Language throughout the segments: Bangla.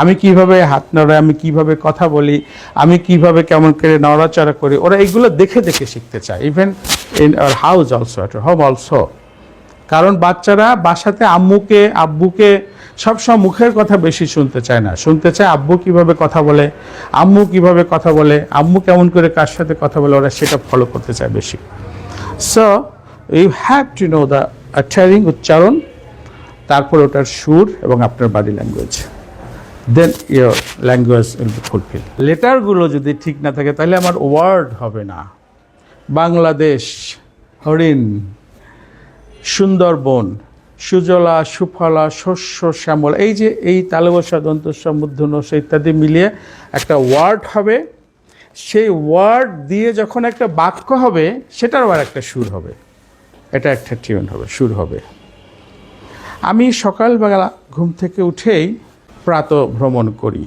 আমি কীভাবে হাত নড়াই, আমি কীভাবে কথা বলি, আমি কীভাবে কেমন করে নড়াচড়া করি, ওরা এইগুলো দেখে দেখে শিখতে চায়। Even in our house also at home also কারণ বাচ্চারা বাসাতে আম্মুকে, আব্বুকে সবসময় মুখের কথা বেশি শুনতে চায় না। শুনতে চায় আব্বু কীভাবে কথা বলে, আম্মু কীভাবে কথা বলে, আম্মু কেমন করে কার সাথে কথা বলে, ওরা সেটা ফলো করতে চায় বেশি। So you have to know the আচারিং উচ্চারণ, তারপর ওটার সুর এবং আপনার body language then your language will be fulfil লেটারগুলো যদি ঠিক না থাকে, তাহলে আমার ওয়ার্ড হবে না। বাংলাদেশ, হরিণ, সুন্দরবন, সুজলা, সুফলা, শস্য, শ্যামল, এই যে এই তালবসা দন্তস্ব মূর্ধন্য ইত্যাদি মিলিয়ে একটা ওয়ার্ড হবে। সেই ওয়ার্ড দিয়ে যখন একটা বাক্য হবে সেটার আবার একটা সুর হবে। এটা একটা টিউন হবে, সুর হবে। আমি সকালবেলা ঘুম থেকে উঠেই প্রাত ভ্রমণ করি।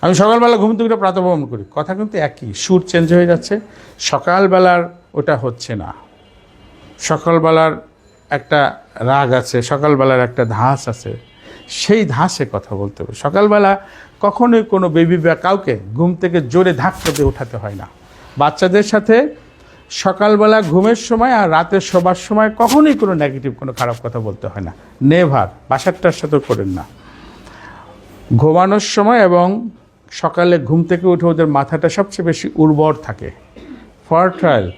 আমি সকালবেলা ঘুম থেকে প্রাত ভ্রমণ করি। কথা কিন্তু একই, সুর চেঞ্জ হয়ে যাচ্ছে। সকালবেলার ওটা হচ্ছে না। সকালবেলার একটা রাগ আছে, সকালবেলার একটা ধাঁস আছে। সেই ধাঁসে কথা বলতে হবে। সকালবেলা কখনোই কোনো বেবি বা কাউকে ঘুম থেকে জোরে ধাক্কা দিয়ে ওঠাতে হয় না। বাচ্চাদের সাথে সকালবেলা ঘুমের সময় আর রাতের শোবার সময় কখনোই কোনো নেগেটিভ কোনো খারাপ কথা বলতে হয় না। নেভার বাসারটার সাথেও করেন না। ঘুমানোর সময় এবং সকালে ঘুম থেকে উঠে ওদের মাথাটা সবচেয়ে বেশি উর্বর থাকে। ফার্টাইল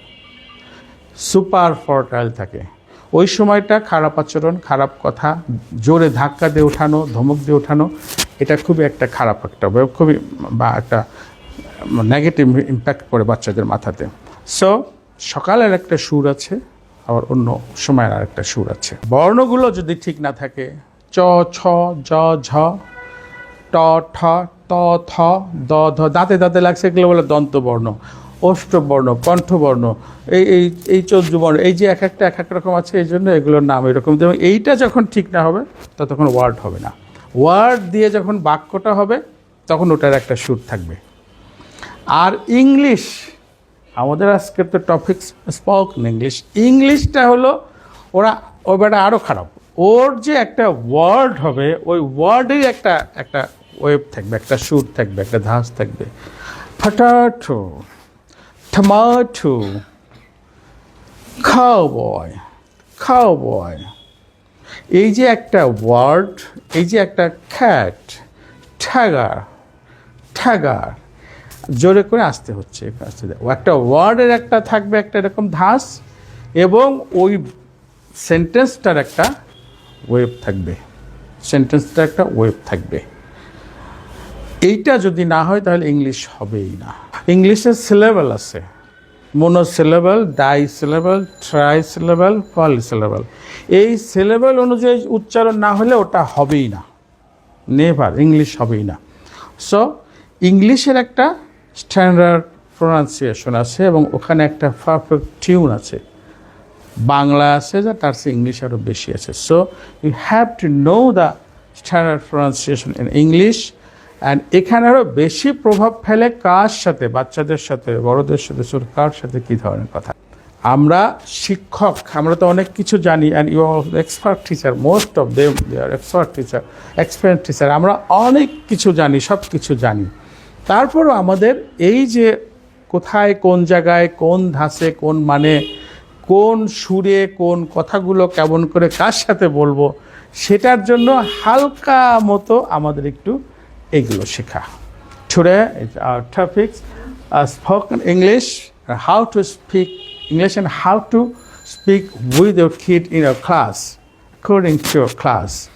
সুপার ফার্টাইল থাকে। ওই সময়টা খারাপ আচরণ, খারাপ কথা, জোরে ধাক্কা দিয়ে ওঠানো, ধমক দিয়ে ওঠানো, এটা খুবই একটা খারাপ একটা খুবই বা একটা নেগেটিভ ইম্প্যাক্ট পড়ে বাচ্চাদের মাথাতে। সো সকালের একটা সুর আছে, আবার অন্য সময়ের আর একটা সুর আছে। বর্ণগুলো যদি ঠিক না থাকে, চ, ছ, জ, ঝ ট, ঠ, ত, থ, দ, ধ, দাঁতে দাঁতে লাগছে এগুলো বলে দন্তবর্ণ, অষ্টবর্ণ, কণ্ঠবর্ণ, এই এই এই চৌদ্দ বর্ণ এই যে এক একটা, এক এক রকম আছে, এই জন্য এগুলোর নাম এরকম। এবং এইটা যখন ঠিক না হবে ততক্ষণ ওয়ার্ড হবে না। ওয়ার্ড দিয়ে যখন বাক্যটা হবে, তখন ওটার একটা সুর থাকবে। আর ইংলিশ, আমাদের আজকের তো টপিক স্পোকেন ইংলিশ ইংলিশটা হলো, ওরা, ওই আরও খারাপ। ওর যে একটা ওয়ার্ড হবে, ওই ওয়ার্ডের একটা একটা ওয়েব থাকবে, একটা সুর থাকবে, একটা ধাঁস থাকবে। ফাটাটো, টমাটো খাও বয় খাও বয় এই যে একটা ওয়ার্ড এই যে একটা খ্যাট ঠ্যাগার ঠ্যাগার জোরে করে আসতে হচ্ছে, আসতে একটা ওয়ার্ডের একটা থাকবে, একটা এরকম ধাঁস এবং ওই সেন্টেন্সটার একটা ওয়েব থাকবে। সেন্টেন্সটার একটা ওয়েব থাকবে। এইটা যদি না হয়, তাহলে ইংলিশ হবেই না। ইংলিশের সিলেবাল আছে। Monosyllable disyllable trisyllable polysyllable এই সিলেবল অনুযায়ী উচ্চারণ না হলে ওটা হবেই না। নেভার ইংলিশ হবেই না। সো ইংলিশের একটা স্ট্যান্ডার্ড প্রোনাউন্সিয়েশন আছে এবং ওখানে একটা পারফেক্ট টিউন আছে। বাংলা আছে, যা তার চেয়ে ইংলিশ আরও বেশি আছে। So you have to know the standard pronunciation in English and এখানে আরও বেশি প্রভাব ফেলে কার সাথে? বাচ্চাদের সাথে, বড়দের সাথে? কার সাথে কী ধরনের কথা? আমরা শিক্ষক, আমরা তো অনেক কিছু জানি and you are expert teacher most of them they are expert teacher experience teacher আমরা অনেক কিছু জানি, সব কিছু জানি। তারপরও আমাদের এই যে কোথায়, কোন জায়গায়, কোন ধাঁচে, কোন মানে কোন সুরে, কোন কথাগুলো কেমন করে কার সাথে বলব, সেটার জন্য হালকা মতো আমাদের একটু এগুলো শেখা Today, it's our topics uh, spoken English, uh, how to speak English and how to speak with your kid in your class, according to your class.